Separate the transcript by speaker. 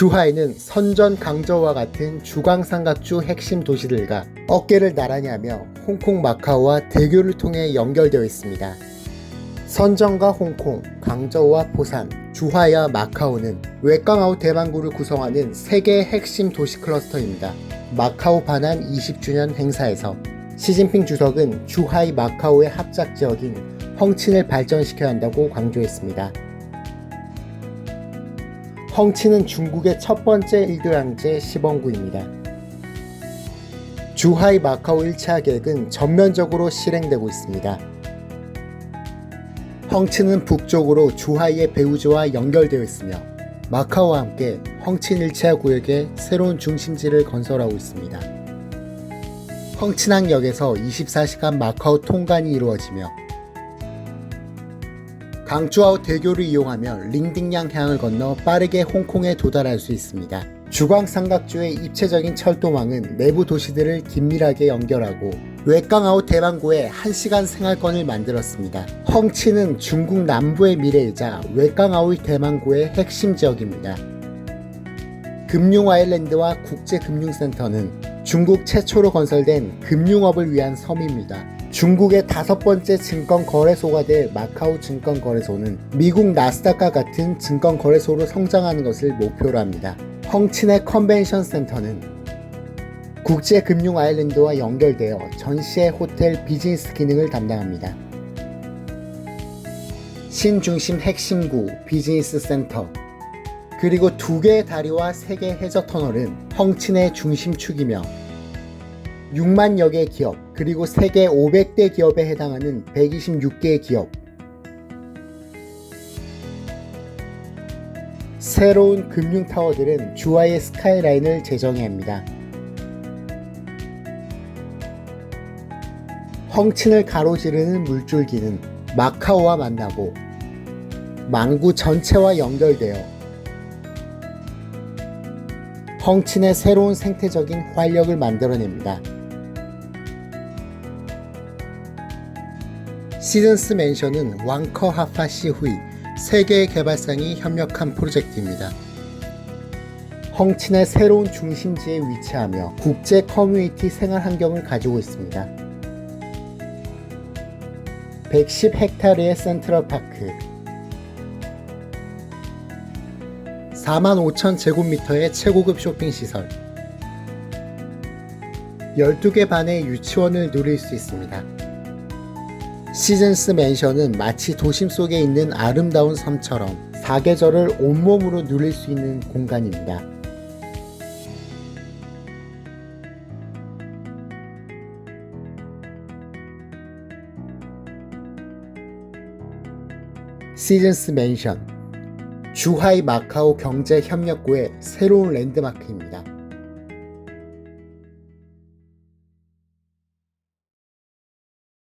Speaker 1: 주하이는 선전 강저우와 같은 주광삼각주 핵심 도시들과 어깨를 나란히 하며 홍콩 마카오와 대교를 통해 연결되어 있습니다. 선전과 홍콩, 강저우와 포산, 주하이와 마카오는 외깡아웃 대만구를 구성하는 세계의 핵심 도시 클러스터입니다. 마카오 반환 20주년 행사에서 시진핑 주석은 주하이 마카오의 합작 지역인 헝친을 발전시켜야 한다고 강조했습니다. 헝친은 중국의 첫 번째 일교량제 시범구입니다. 주하이 마카오 1차 계획은 전면적으로 실행되고 있습니다. 헝친은 북쪽으로 주하이의 배우지와 연결되어 있으며 마카오와 함께 헝친 1차 구역에 새로운 중심지를 건설하고 있습니다. 헝친항역에서 24시간 마카오 통관이 이루어지며 강주아오 대교를 이용하며 링딩양 향을 건너 빠르게 홍콩에 도달할 수 있습니다. 주광 삼각주의 입체적인 철도망은 내부 도시들을 긴밀하게 연결하고 외깡아웃 대만구에 1시간 생활권을 만들었습니다. 헝치는 중국 남부의 미래이자 외깡아웃 대만구의 핵심 지역입니다. 금융 아일랜드와 국제금융센터는 중국 최초로 건설된 금융업을 위한 섬입니다. 중국의 다섯 번째 증권 거래소가 될 마카오 증권 거래소는 미국 나스닥과 같은 증권 거래소로 성장하는 것을 목표로 합니다. 헝친의 컨벤션 센터는 국제 금융 아일랜드와 연결되어 전시회 호텔 비즈니스 기능을 담당합니다. 신중심 핵심구 비즈니스 센터 그리고 두 개의 다리와 세 개의 해저 터널은 헝친의 중심축이며 6만여 개의 기업 그리고 세계 500대 기업에 해당하는 126개의 기업 새로운 금융타워들은 주하의 스카이라인을 재정해야 합니다. 헝친을 가로지르는 물줄기는 마카오와 만나고 망구 전체와 연결되어 헝친의 새로운 생태적인 활력을 만들어냅니다. 시즌스 맨션은 왕커 하파 시 후이 세계의 개발상이 협력한 프로젝트입니다. 헝친의 새로운 중심지에 위치하며 국제 커뮤니티 생활 환경을 가지고 있습니다. 110헥타르의 센트럴 파크, 4만 5천 제곱미터의 최고급 쇼핑 시설, 12개 반의 유치원을 누릴 수 있습니다. 시즌스 맨션은 마치 도심 속에 있는 아름다운 섬처럼 사계절을 온몸으로 누릴 수 있는 공간입니다. 시즌스 맨션 주하이 마카오 경제 협력구의 새로운 랜드마크입니다.